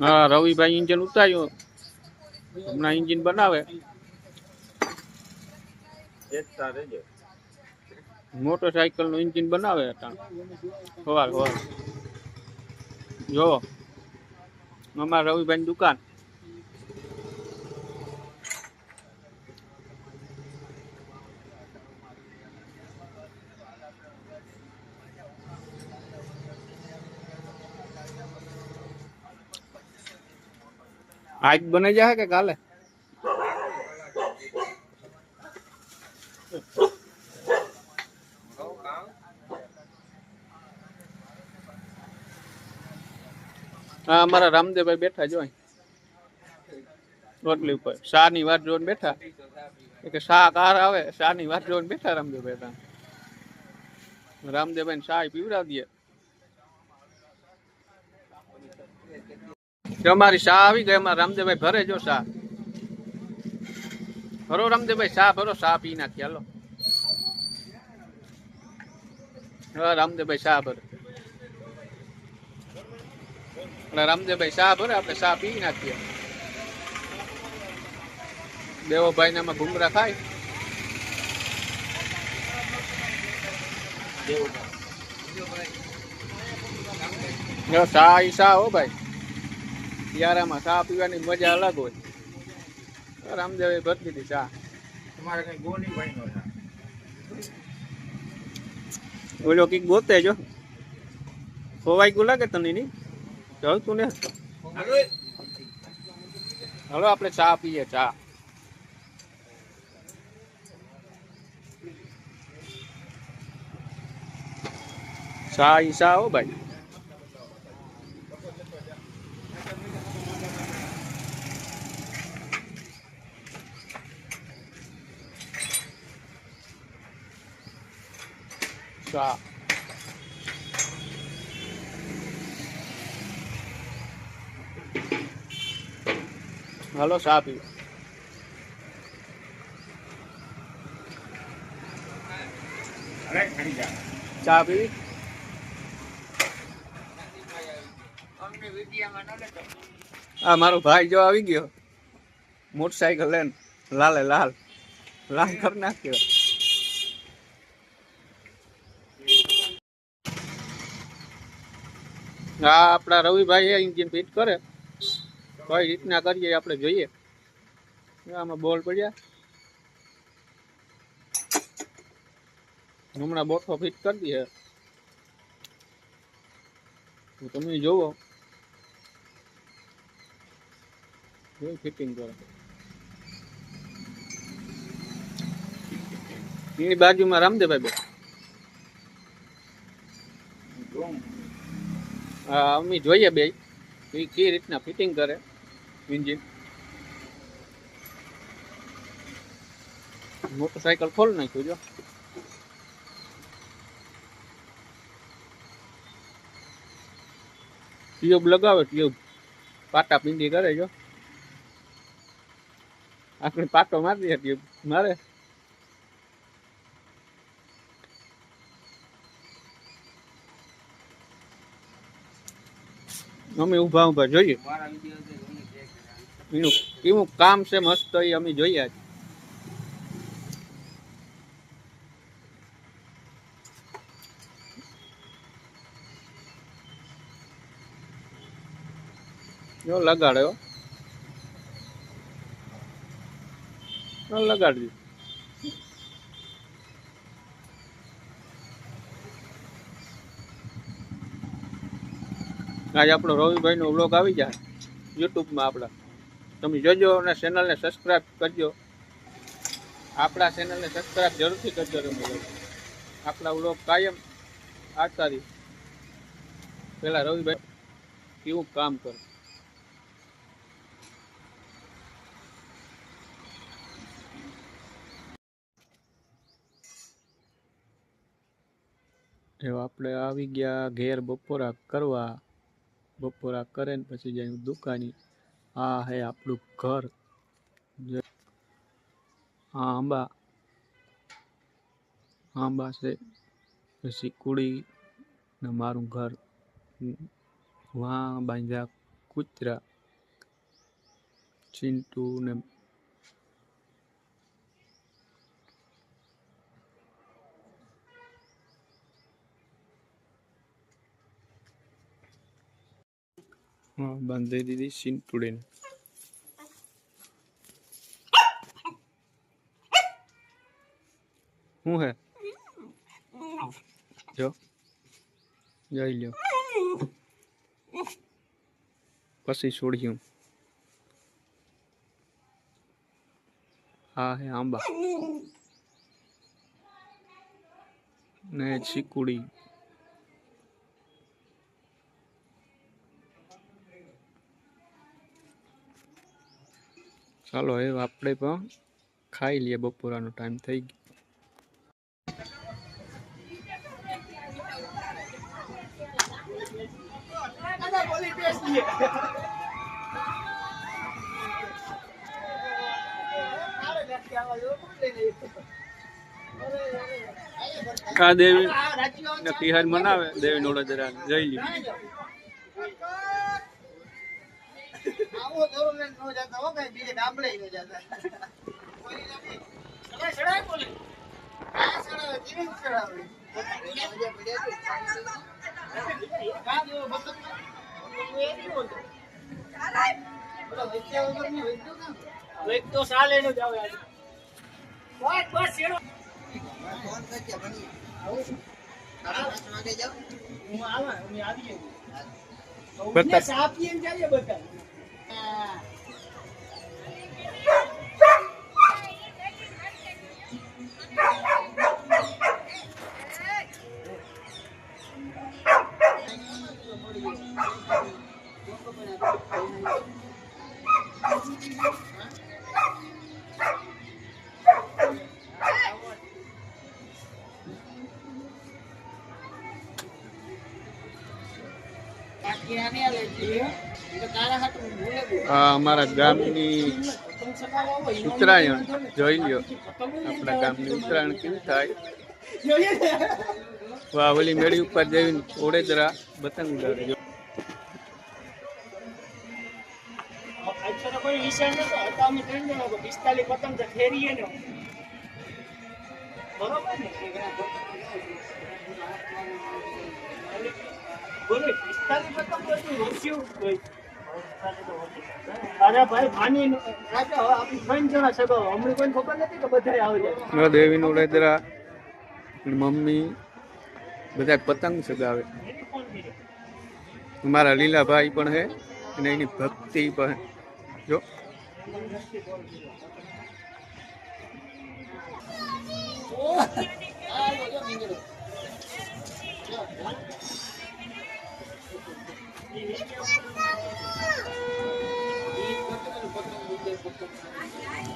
હા, રવિભાઈ ઇન્જિન ઉતાર્યું. હમણાં ઇન્જિન બનાવે. મોટરસાયકલનું ઇન્જિન બનાવે સવાર સવાર જો, અમારા રવિભાઈ દુકાન. આજ બની જાય કે કાલે? હા, અમારા રામદેવભાઈ બેઠા જો. રોટલી ઉપર. શાહની વાત જોઈને બેઠા? કે શાહ કાર આવે શાહની વાત જોઈને બેઠા રામદેવભાઈ રામદેવભાઈ શાહ પીવડાવી દે. અમારી શાહ આવી ગઈ, અમારા રામદેવભાઈ ભરે જો શાહ. ભરો રામદેવભાઈ શાહ, ભરો શાહ પી નાખી, હાલો. હા, રામદેવભાઈ શાહ ભરે. એટલે રામદેવભાઈ શાહ ભરે, આપણે શાહ પી નાખીએ. દેવોભાઈ ને ઘુમરા ખાય. જો શાહ ઈ શાહ હો ભાઈ. શિયાળામાં ચા પીવાની મજા અલગ હોય. રામદેવે ભરી દીધી ચા. તમારે કઈ ગોની ભાઈ ઓલો કંઈક ગોતે જો. ખોવાઈ ગયું લાગે તને ની તું ને? હલો આપણે ચા પીએ ચા. ચા ઈસા ચા હો ભાઈ. ચા હાલો ચા પીવો ચા પીવી આ મારો ભાઈ જો આવી ગયો. મોટરસાયકલ લઈને. લાલે લાલ. લાલ કરી નાખ્યો. આ આપણા રવિભાઈ એન્જિન ફિટ કરે. કઈ રીતના કરીએ આપણે જોઈએ. આમાં બોલ પડ્યા. હમણાં બોટો ફિટ કરી દઈએ. તમે જોવો. ફિટિંગ કરો. એની બાજુમાં રામદેવભાઈ બે અમે જોઈએ બે. એ કઈ રીતના ફિટિંગ કરે? ઇન્જિન મોટરસાયકલ ખોલ નાખ્યું, જો. ટ્યુબ લગાવે ટ્યુબ પાટા પીંડી કરે, જો. આપણે પાટો મારી દે ટ્યુબ મારે. અમે ઊભા ઊભા જોઈએ. એનું કેવું કામ છે મસ્ત, એ અમે જોઈએ આજે જો લગાડ્યો લગાડી આજે આપણો રવિભાઈ નો વ્લોગ આવી જાય યુટ્યુબમાં આપણા. તમે જોજો અને ચેનલને સબસ્ક્રાઇબ કરજો. આપણા ચેનલને સબસ્ક્રાઈબ જરૂરથી કરજો તમે આપણા વ્લોગ કાયમ આવતા રહી પેલા રવિભાઈ કેવું કામ કરે? એવા આપણે આવી ગયા ઘેર બપોરા કરવા બપોરા કરે ને પછી જાય દુકાની. આ હે આપણું ઘર. આ આંબા. આંબા છે. પછી કુડી ને મારું ઘર. વાં બાંધ્યા કૂતરા. ચિંટુ ને હા, બાંધી દીધી ચિંટુડીને શું હે જો. જઈ લ્યો. પછી છોડ્યું. હા હે, આંબા. ને ચીકુડી ચાલો હવે આપણે પણ ખાઈ લઈએ બપોરાનો ટાઈમ થઈ ગયો. આ દેવી? ને તિહાર મનાવે દેવી નોડા જઈ લ્યો. આવો લઈને નો જતા હો કઈ બીજે ગામડે નો જતા. કોઈ નથી સડાય સડાય બોલે. આ સડાવે સડાવે તો સાલ જ આવે બસ બસ ફોન કરજે આવું હું આવા હું આવી જાઉં બતા- ચા જઈએ બધા Yeah, yeah, yeah. અમારા ગામની ઉત્તરાયણ, જોઈ લ્યો આપણા ગામની ઉત્તરાયણ કેવી થાય વાવલી મેળી ઉપર જઈને ઓડેદરા પતંગ ઉડાડે જો અચ્છા તો કોઈ વિષય નતો હતા અમે ત્રણ જણા હતા. પિસ્તાલીસ પતંગ તો ફેરીએ ને બરોબર ને બોલે પિસ્તાલીસ પતંગ તો દેવીનું ઓડેદરા મમ્મી બધા પતંગ સગાવે? અમારા લીલાભાઈ પણ હે, અને એની ભક્તિ પણ જો.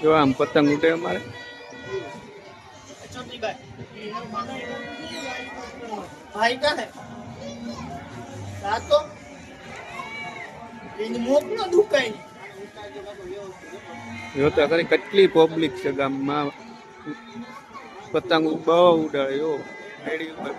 જો આમ પતંગ ઉડે અમારે? ભાઈ કાને સાતો એની મોકલો દુકાઈ જો તો ખરી કેટલી પબ્લિક છે ગામમાં. પતંગ બહુ ઉડાડ્યો મેળી ઉપર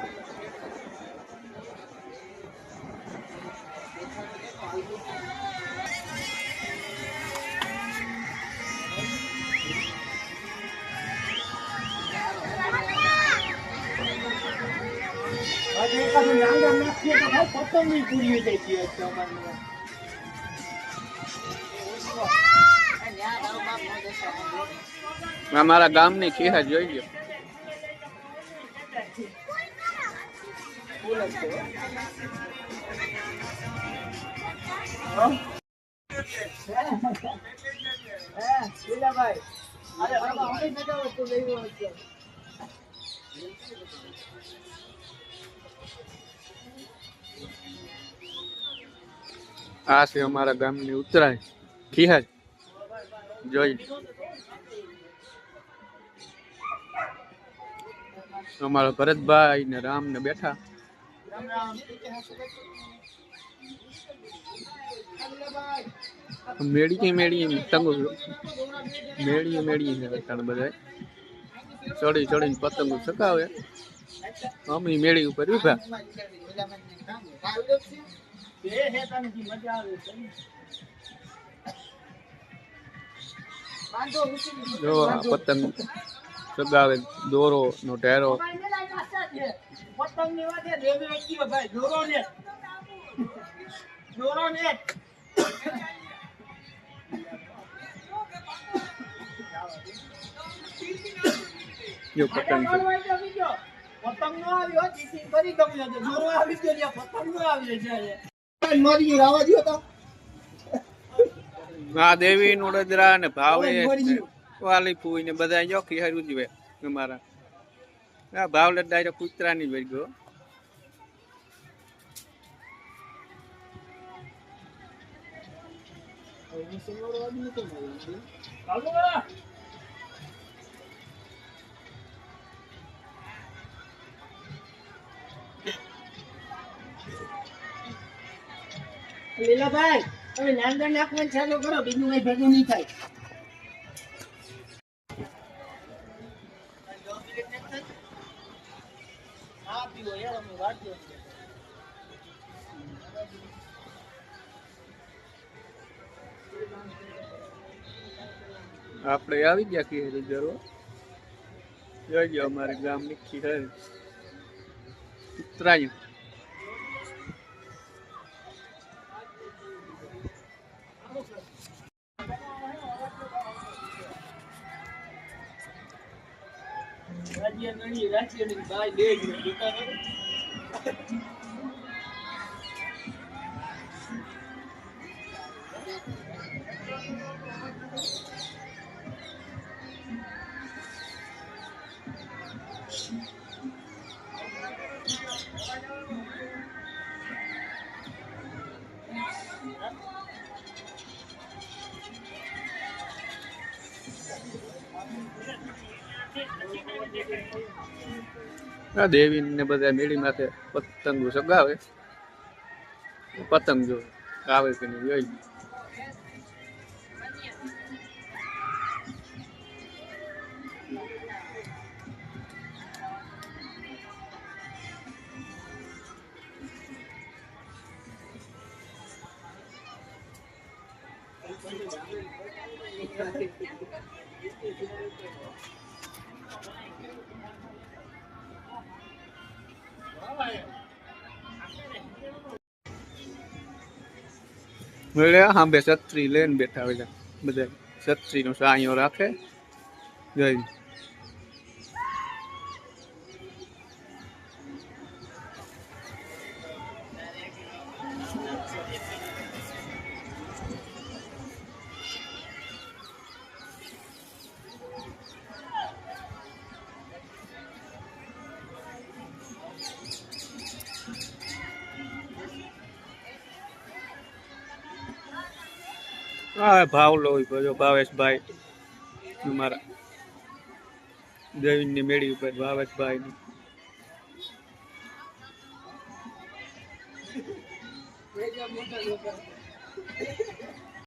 નાખીએ તો ભાઈ પતંગની પૂરી થઈ ગઈ છે અમારી અમારા ગામની ખીહા જોઈ ગયો હે? આ છે અમારા ગામની ઉત્તરાયણ ખીહા જોઈ. લ્યો. અમારા ભરતભાઈ ને રામ ને બેઠા. રામ રામ લીલાભાઈ મેળી મેળી પતંગો મેળી મેળી છે અત્યારે બધા ચડી, ચડીને પતંગો ચગાવે. અમે મેળી ઉપર ઊભા બે હેતાની મજા આવે છે જો આ પતંગ સગાવે દોરો નો ઢેરો પતંગની વાત દેવી વ્યક્તિઓ ભાઈ, દોરો ને. દોરો ને. જો પતંગ પતંગ. પતંગ નો આવ્યો, ચીટિંગ કરી ગમે દોરો આવી ગયો, પતંગ નો આવ્યો છે. મરી ગયું, રાવા દ્યો તો. આ દેવી નોડદરા ને ભાવે વાલી ફૂઈ ને બધા જો હરું જ અમારા. આ ભાવલે ડાયરેક્ટ કૂતરાની વળી ગયો. હાલો. લીલાભાઈ. આપણે આવી ગયા કે રિઝર્વ. જોઈ ગયો અમારે ગામની ખીર ઉત્તરાયણ. રાજ્ય નડી રાજ્ય નડી ભાઈ બે જ આ દેવી ને બધા મેળી માથે પતંગો સગાવે. પતંગ જો આવે કે નહીં જોઈ એટલે બે છત્રી લઈને બેઠા હોય બધા છત્રીનો સાંયો રાખે. જોઈ હા ભાવ લો જો ભાવેશભાઈ અમારા જૈનની મેળી ઉપર ભાવેશભાઈ